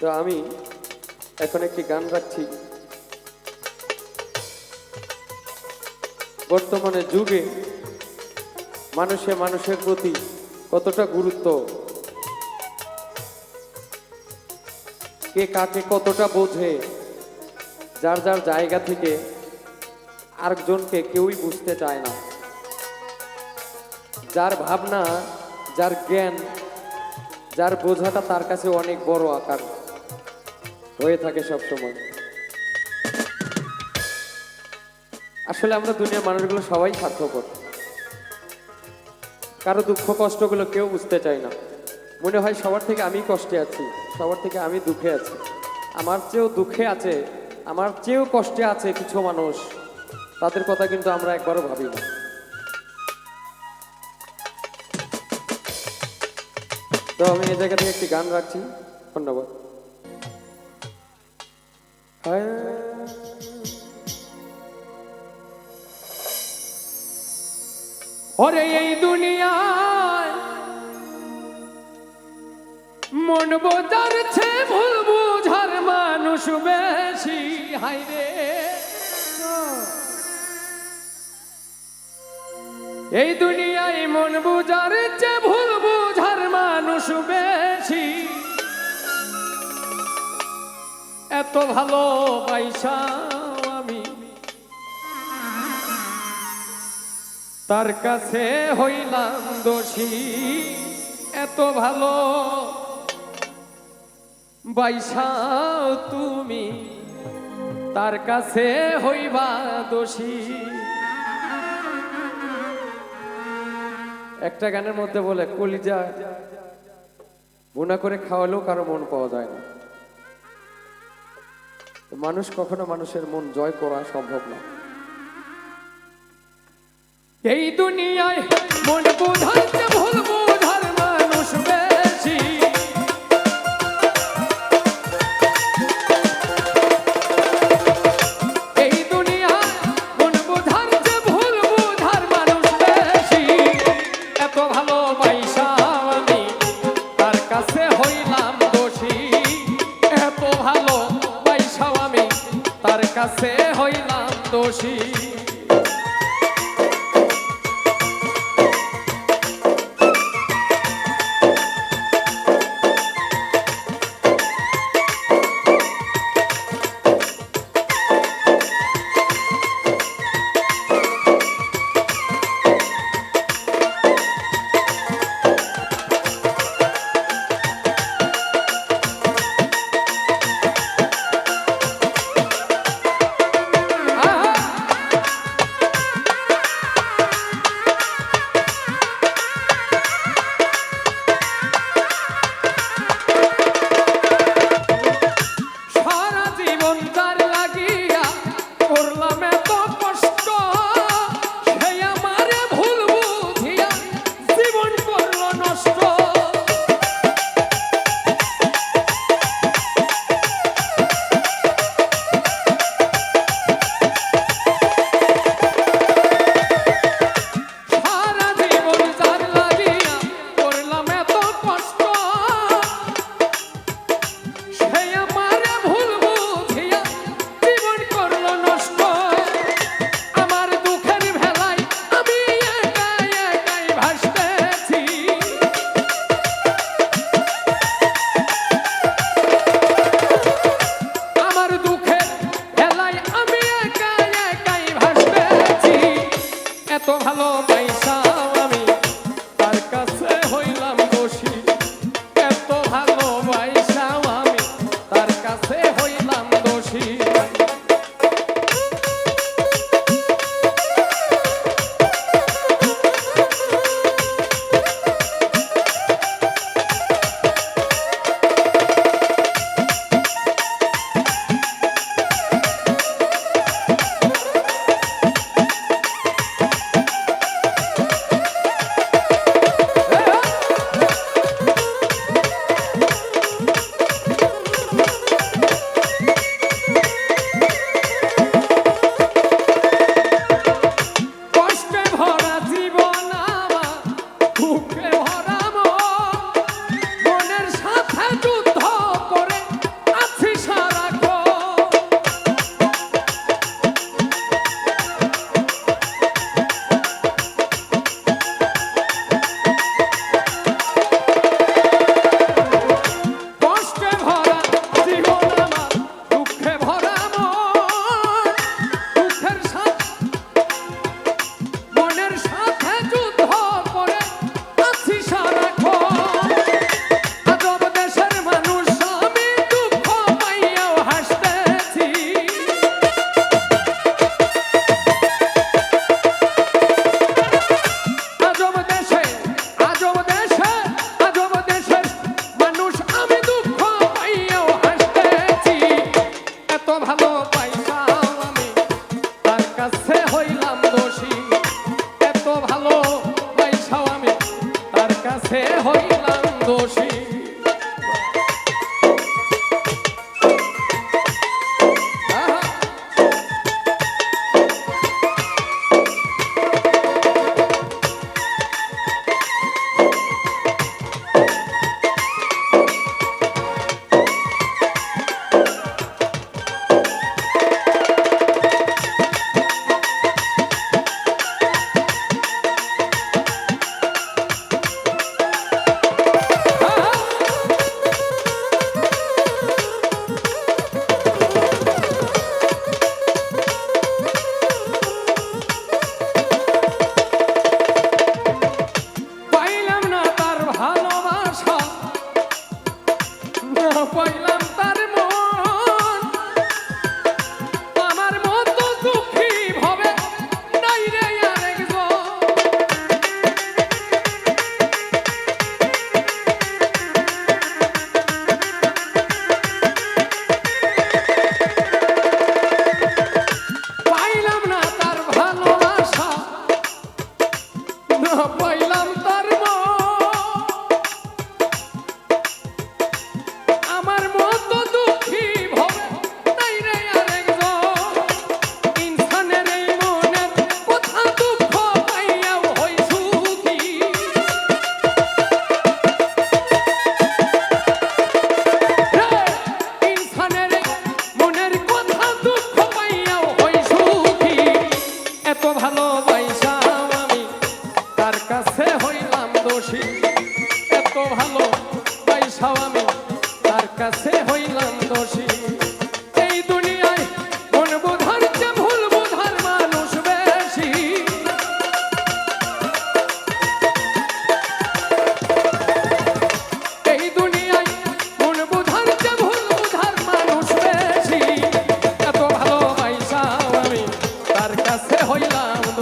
তো আমি এখন একটি গান রাখছি বর্তমানে যুগে মানুষে মানুষের প্রতি কতটা গুরুত্ব? কে কাকে কতটা বোঝে? যার যার জায়গা থেকে আরেকজনকে কেউই বুঝতে চায় না। যার ভাবনা, যার জ্ঞান, যার বোঝাটা তার কাছে অনেক বড় আকার। হয়ে থাকে সব সময়। আসলে আমরা দুনিয়ার মানুষগুলো সবাই স্বার্থপর। কারও দুঃখ কষ্টগুলো কেউ বুঝতে চায় না। মনে হয় সবার থেকে আমি কষ্টে আছি, সবার থেকে আমি দুঃখে আছি। আমার চেয়েও দুঃখে আছে, আমার চেয়েও কষ্টে আছে কিছু মানুষ। তাদের কথা কিন্তু আমরা একবারও ভাবি না। তো আমি এই জায়গা থেকে একটি গান রাখছি। ধন্যবাদ। ওরে এই দুনিয়ায় মন বোঝার ছে ভুল বুঝার মানুষ বেশি। হাইরে এই দুনিয়ায় মন বুঝার চে ভুল বুঝার মানুষ বেশি। এত ভালো আমি। তার কাছে হইলাম দোষী, এত ভালো বাইসাও তুমি। তার কাছে হইবা দোষী। একটা গানের মধ্যে বলে, কলিজা বোনা করে খাওয়ালেও কারও মন পাওয়া যায় না। মানুষ কখনো মানুষের মন জয় করা সম্ভব না। এই দুনিয়ায় মন বোঝাইতে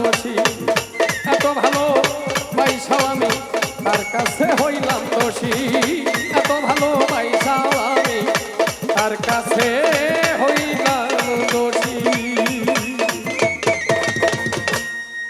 দোষী এত ভালো পয়সাও আমি তার কাছে হইলাম দোষী। এত ভালো পয়সাও আমি তার কাছে